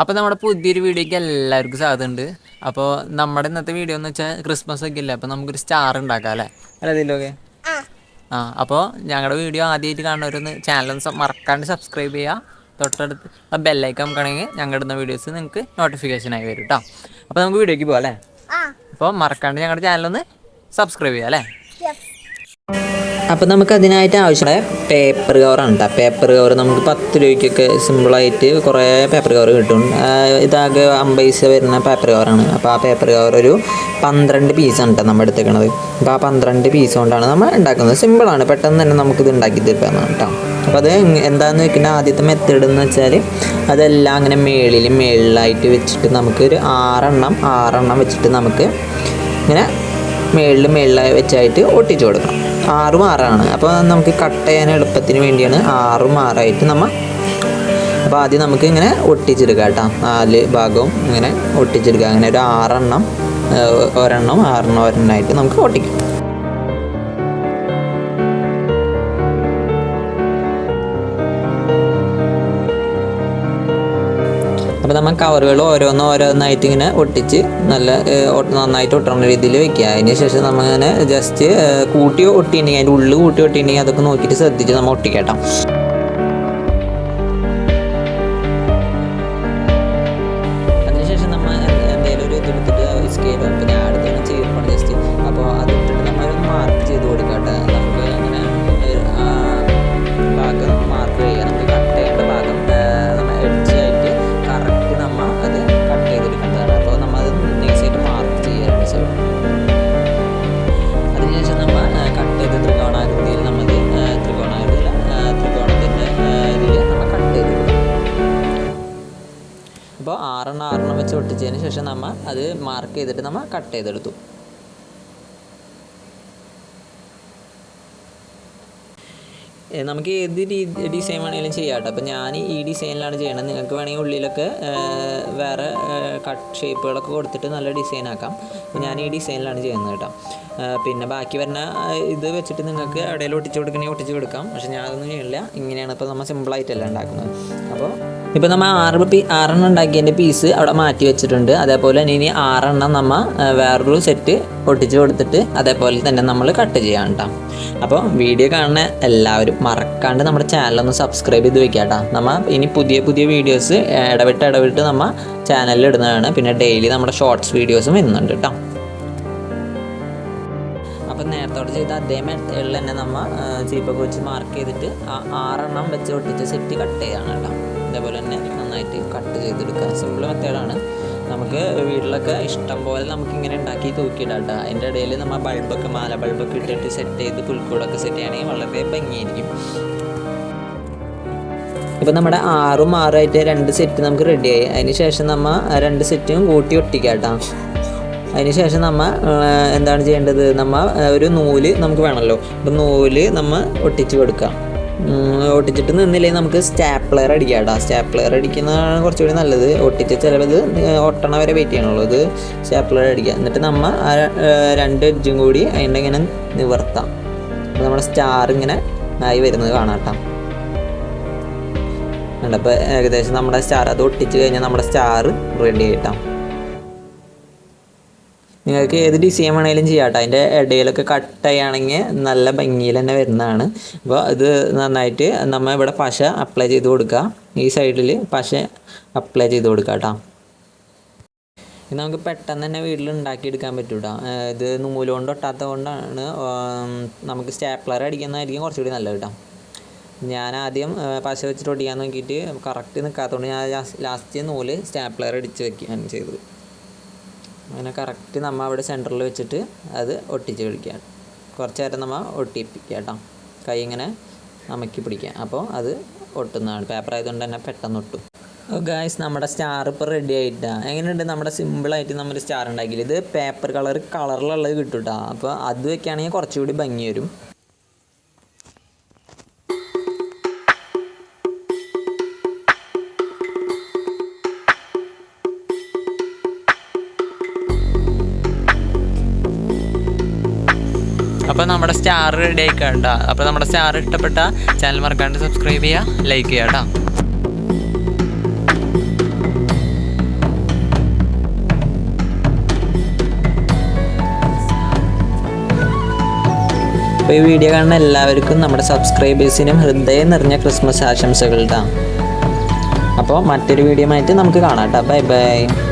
അപ്പോൾ നമ്മുടെ പുതിയൊരു വീഡിയോയ്ക്ക് എല്ലാവർക്കും സാധ്യതയുണ്ട് അപ്പോൾ നമ്മുടെ ഇന്നത്തെ വീഡിയോ എന്ന് വെച്ചാൽ ക്രിസ്മസ് ഒക്കെ ഇല്ല അപ്പോൾ നമുക്കൊരു സ്റ്റാർ ഉണ്ടാക്കാം അല്ലേ? അല്ലേ ഇതിലൊക്കെ ആ. അപ്പോൾ ഞങ്ങളുടെ വീഡിയോ ആദ്യമായിട്ട് കാണുന്നവരൊന്ന് ചാനലൊന്ന് മറക്കാണ്ട് സബ്സ്ക്രൈബ് ചെയ്യുക തൊട്ടടുത്ത് ആ ബെല്ലൈക്കൺ നമുക്കാണെങ്കിൽ ഞങ്ങളുടെ ഇടുന്ന വീഡിയോസ് നിങ്ങൾക്ക് നോട്ടിഫിക്കേഷൻ ആയി വരും കേട്ടോ അപ്പോൾ നമുക്ക് വീഡിയോയ്ക്ക് പോകാം അല്ലേ? അപ്പോൾ മറക്കാണ്ട് ഞങ്ങളുടെ ചാനലൊന്ന് സബ്സ്ക്രൈബ് ചെയ്യാം അല്ലേ? അപ്പോൾ നമുക്ക് അതിനായിട്ട് ആവശ്യമുള്ള പേപ്പർ കവറാണ് കേട്ടോ പേപ്പർ കവർ നമുക്ക് പത്ത് രൂപയ്ക്കൊക്കെ സിമ്പിളായിട്ട് കുറേ പേപ്പർ കവർ കിട്ടും. ഇതാകെ അമ്പത് പൈസ വരുന്ന പേപ്പർ കവറാണ് അപ്പോൾ ആ പേപ്പർ കവർ ഒരു പന്ത്രണ്ട് പീസാണ് കേട്ടോ നമ്മൾ എടുത്തേക്കണത്. അപ്പോൾ ആ പന്ത്രണ്ട് പീസ് കൊണ്ടാണ് നമ്മൾ ഉണ്ടാക്കുന്നത്. സിമ്പിളാണ് പെട്ടെന്ന് തന്നെ നമുക്കിത് ഉണ്ടാക്കി തീർക്കാവുന്നതാണ് കേട്ടോ അപ്പോൾ അത് എന്താണെന്ന് വെക്കുന്ന ആദ്യത്തെ മെത്തേഡ് എന്ന് വെച്ചാൽ അതെല്ലാം അങ്ങനെ മേളിൽ മേളിലായിട്ട് വെച്ചിട്ട് നമുക്ക് ഒരു ആറെണ്ണം ആറെണ്ണം വെച്ചിട്ട് നമുക്ക് ഇങ്ങനെ മേളിൽ മേളിലായി വെച്ചായിട്ട് ഒട്ടിച്ചു കൊടുക്കണം. ആറും ആറാണ്. അപ്പോൾ നമുക്ക് കട്ട് ചെയ്യാൻ എളുപ്പത്തിന് വേണ്ടിയാണ് ആറും ആറായിട്ട് നമ്മൾ അപ്പോൾ ആദ്യം നമുക്ക് ഇങ്ങനെ ഒട്ടിച്ചെടുക്കാം കേട്ടോ. നാല് ഭാഗവും ഇങ്ങനെ ഒട്ടിച്ചെടുക്കുക അങ്ങനെ ഒരു ആറെണ്ണം ഒരെണ്ണം ആറെണ്ണം ഒരെണ്ണമായിട്ട് നമുക്ക് ഒട്ടിക്കാം. അപ്പോൾ നമ്മൾ കവറുകൾ ഓരോന്നും ഓരോന്നായിട്ട് ഇങ്ങനെ ഒട്ടിച്ച് നല്ല നന്നായിട്ട് ഒട്ടുന്ന രീതിയിൽ വെക്കുക. അതിന് ശേഷം നമ്മൾ ജസ്റ്റ് കൂട്ടി ഒട്ടിയിട്ടുണ്ടെങ്കിൽ അതിന്റെ ഉള്ളിൽ കൂട്ടി ഒട്ടിയിട്ടുണ്ടെങ്കിൽ അതൊക്കെ നോക്കിയിട്ട് ശ്രദ്ധിച്ച് നമ്മൾ ഒട്ടിക്കട്ടോ. അപ്പോൾ ആറെണ്ണം ആറെണ്ണം വെച്ച് ഒട്ടിച്ചതിന് ശേഷം നമ്മൾ അത് മാർക്ക് ചെയ്തിട്ട് നമ്മൾ കട്ട് ചെയ്തെടുത്തു. നമുക്ക് ഏത് രീതി ഡിസൈൻ വേണമെങ്കിലും ചെയ്യാം കേട്ടോ അപ്പോൾ ഞാൻ ഈ ഡിസൈനിലാണ് ചെയ്യണത്. നിങ്ങൾക്ക് വേണമെങ്കിൽ ഉള്ളിലൊക്കെ വേറെ കട്ട് ഷേപ്പുകളൊക്കെ കൊടുത്തിട്ട് നല്ല ഡിസൈൻ ആക്കാം. അപ്പോൾ ഞാൻ ഈ ഡിസൈനിലാണ് ചെയ്യുന്നത് കേട്ടോ. പിന്നെ ബാക്കി വരുന്ന ഇത് വെച്ചിട്ട് നിങ്ങൾക്ക് എവിടെയെങ്കിലും ഒട്ടിച്ച് കൊടുക്കണമെങ്കിൽ ഒട്ടിച്ച് കൊടുക്കാം. പക്ഷേ ഞാൻ ചെയ്യില്ല ഇങ്ങനെയാണ് ഇപ്പോൾ നമ്മൾ സിമ്പിളായിട്ടല്ല ഉണ്ടാക്കുന്നത്. അപ്പോൾ ഇപ്പോൾ നമ്മൾ ആറ് പീ ആറെണ്ണം ഉണ്ടാക്കിയതിന്റെ പീസ് അവിടെ മാറ്റി വെച്ചിട്ടുണ്ട്. അതേപോലെ തന്നെ ഇനി ആറെണ്ണം നമ്മൾ വേറൊരു സെറ്റ് ഒട്ടിച്ച് കൊടുത്തിട്ട് അതേപോലെ തന്നെ നമ്മൾ കട്ട് ചെയ്യാം കേട്ടോ അപ്പോൾ വീഡിയോ കാണുന്ന എല്ലാവരും മറക്കാണ്ട് നമ്മുടെ ചാനലൊന്ന് സബ്സ്ക്രൈബ് ചെയ്ത് വെക്കുക കേട്ടോ നമ്മൾ ഇനി പുതിയ പുതിയ വീഡിയോസ് ഇടവിട്ട് ഇടവിട്ട് നമ്മൾ ചാനലിൽ ഇടുന്നതാണ്. പിന്നെ ഡെയിലി നമ്മുടെ ഷോർട്സ് വീഡിയോസും വരുന്നുണ്ട് കേട്ടോ അപ്പം നേരത്തോടെ ചെയ്ത അതേ മെത്തേഡിൽ തന്നെ നമ്മൾ ചീപ്പൊക്കെ വെച്ച് മാർക്ക് ചെയ്തിട്ട് ആ ആറെണ്ണം വെച്ച് ഒട്ടിച്ച് സെറ്റ് കട്ട് ചെയ്യാണ് കേട്ടോ ഇതേപോലെ തന്നെ നന്നായിട്ട് കട്ട് ചെയ്തെടുക്കുക സിമ്പിൾ മെത്തേഡാണ്. നമുക്ക് വീട്ടിലൊക്കെ ഇഷ്ടം പോലെ നമുക്ക് ഇങ്ങനെ ഉണ്ടാക്കി തൂക്കിയിടാം കേട്ടോ അതിന്റെ ഇടയിൽ നമ്മൾ ബൾബൊക്കെ മാല ബൾബൊക്കെ ഇട്ടിട്ട് സെറ്റ് ചെയ്ത് പുൽക്കൂടൊക്കെ സെറ്റ് ചെയ്യുകയാണെങ്കിൽ വളരെ ഭംഗിയായിരിക്കും. ഇപ്പം നമ്മുടെ ആറും ആറായിട്ട് രണ്ട് സെറ്റ് നമുക്ക് റെഡിയായി അതിന് ശേഷം നമ്മൾ രണ്ട് സെറ്റും കൂട്ടി ഒട്ടിക്കാം കേട്ടോ അതിന് ശേഷം നമ്മൾ എന്താണ് ചെയ്യേണ്ടത്? നമ്മൾ ഒരു നൂൽ നമുക്ക് വേണമല്ലോ. അപ്പം നൂൽ നമ്മൾ ഒട്ടിച്ച് കൊടുക്കാം. ഒട്ടിച്ചിട്ട് നിന്നില്ലെങ്കിൽ നമുക്ക് സ്റ്റാപ്ലർ അടിക്കാം കേട്ടോ സ്റ്റാപ്ലെയർ അടിക്കുന്നതാണ് കുറച്ചുകൂടി നല്ലത്. ഒട്ടിച്ച് ചിലത് ഒട്ടണ വരെ വെയിറ്റ് ചെയ്യണുള്ളൂ. ഇത് സ്റ്റാപ്ലെയർ അടിക്കുക. എന്നിട്ട് നമ്മൾ ആ രണ്ട് എഡ്ജും കൂടി അതിന്റെ ഇങ്ങനെ നിവർത്താം. അപ്പോൾ നമ്മുടെ സ്റ്റാർ ഇങ്ങനെ ആയി വരുന്നത് കാണാം കേട്ടോ അപ്പോൾ ഏകദേശം നമ്മുടെ സ്റ്റാർ അത് ഒട്ടിച്ച് കഴിഞ്ഞാൽ നമ്മുടെ സ്റ്റാർ റെഡി ആയിട്ടാം. നിങ്ങൾക്ക് ഏത് ഡിസൈൻ വേണമെങ്കിലും ചെയ്യാം കേട്ടോ അതിന്റെ ഇടയിലൊക്കെ കട്ട് ചെയ്യുകയാണെങ്കിൽ നല്ല ഭംഗിയിൽ തന്നെ വരുന്നതാണ്. അപ്പോൾ ഇത് നന്നായിട്ട് നമ്മൾ ഇവിടെ പശ അപ്ലൈ ചെയ്ത് കൊടുക്കുക ഈ സൈഡിൽ പശ അപ്ലൈ ചെയ്ത് കൊടുക്കുക കേട്ടോ ഇത് നമുക്ക് പെട്ടെന്ന് തന്നെ വീട്ടിൽ ഉണ്ടാക്കിയെടുക്കാൻ പറ്റും കേട്ടോ ഇത് നൂൽ കൊണ്ട് ഒട്ടാത്തത് കൊണ്ടാണ് നമുക്ക് സ്റ്റാപ്ലർ അടിക്കുന്നതായിരിക്കും കുറച്ചുകൂടി നല്ലത് കേട്ടോ ഞാൻ ആദ്യം പശ വെച്ചിട്ട് ഒടിക്കാൻ നോക്കിയിട്ട് കറക്റ്റ് നിൽക്കാത്തതുകൊണ്ട് ഞാൻ ലാസ്റ്റ് നൂൽ സ്റ്റാപ്ലർ അടിച്ച് വെക്കുകയാണ് ചെയ്തത്. അങ്ങനെ കറക്റ്റ് നമ്മൾ അവിടെ സെന്ററിൽ വെച്ചിട്ട് അത് ഒട്ടിച്ച് പിടിക്കുകയാണ് കുറച്ച് നേരം നമ്മൾ ഒട്ടിപ്പിക്കുക കേട്ടോ. കൈ ഇങ്ങനെ അമക്കി പിടിക്കുക അപ്പോൾ അത് ഒട്ടുന്നതാണ്. പേപ്പർ ആയതുകൊണ്ട് തന്നെ പെട്ടെന്ന് ഒട്ടും. ഗായ്സ് നമ്മുടെ സ്റ്റാർ ഇപ്പോൾ റെഡി ആയിട്ടാണ് എങ്ങനെയുണ്ട്? നമ്മുടെ സിമ്പിളായിട്ട് നമ്മൾ സ്റ്റാർ ഉണ്ടാക്കിയില്ല? ഇത് പേപ്പർ കളർ കളറിലുള്ളത് കിട്ടും കേട്ടോ അപ്പോൾ അത് വെക്കുകയാണെങ്കിൽ കുറച്ചുകൂടി ഭംഗി വരും. അപ്പം നമ്മുടെ സ്റ്റാർ റെഡി ആയിക്കണ്ട. അപ്പോൾ നമ്മുടെ സ്റ്റാർ ഇഷ്ടപ്പെട്ട ചാനൽ മറക്കാണ്ട് സബ്സ്ക്രൈബ് ചെയ്യുക ലൈക്ക് ചെയ്യുക കേട്ടോ അപ്പോൾ ഈ വീഡിയോ കാണുന്ന എല്ലാവർക്കും നമ്മുടെ സബ്സ്ക്രൈബേഴ്സിനും ഹൃദയം നിറഞ്ഞ ക്രിസ്മസ് ആശംസകൾ അപ്പോൾ മറ്റൊരു വീഡിയോ ആയിട്ട് നമുക്ക് കാണാം കേട്ടോ ബൈ ബൈ